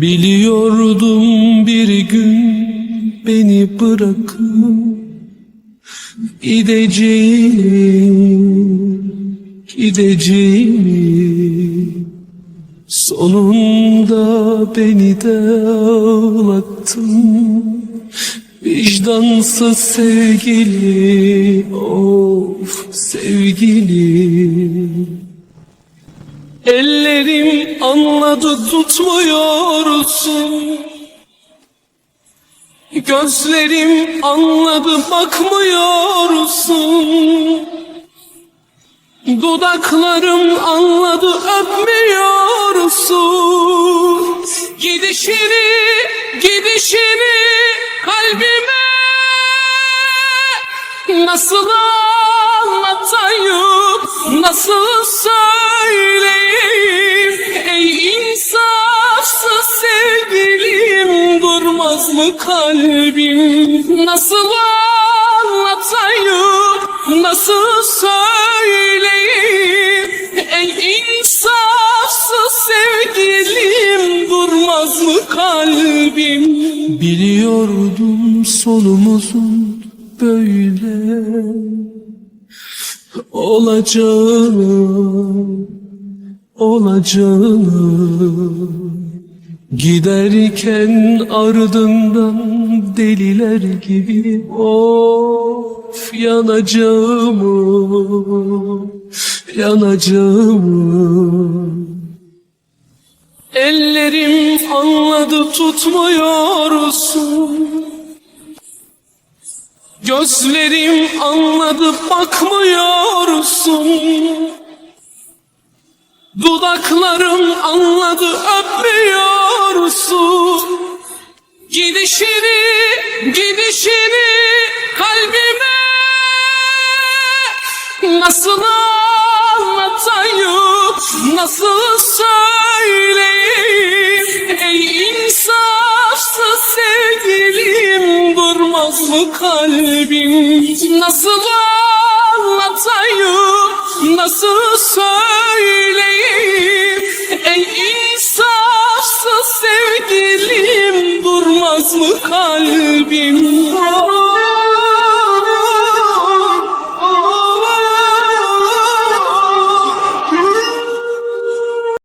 Biliyordum bir gün beni bırakıp gideceğim, gideceğim. Sonunda beni de ağlattın Vicdansız sevgili, of sevgili Ellerim anladı tutmuyorsun. Gözlerim anladı bakmıyorsun. Dudaklarım anladı öpmüyorsun. Gidişini, gidişini kalbime Nasıl anlatayım, nasıl söyleyeyim mı kalbim Nasıl anlatayım, nasıl söyleyeyim? Ey insafsız sevgilim durmaz mı kalbim? Biliyordum sonumuzun böyle olacağını olacağını Giderken ardından deliler gibi of yanacağımı yanacağımı. Ellerim anladı tutmuyorsun Gözlerim anladı bakmıyorsun Dudaklarım anladı öpmüyorsun Gidişini, gidişini kalbime Nasıl anlatayım, nasıl söyleyeyim? Ey insafsız sevgilim durmaz mı kalbim? Nasıl anlatayım, mı kalbim?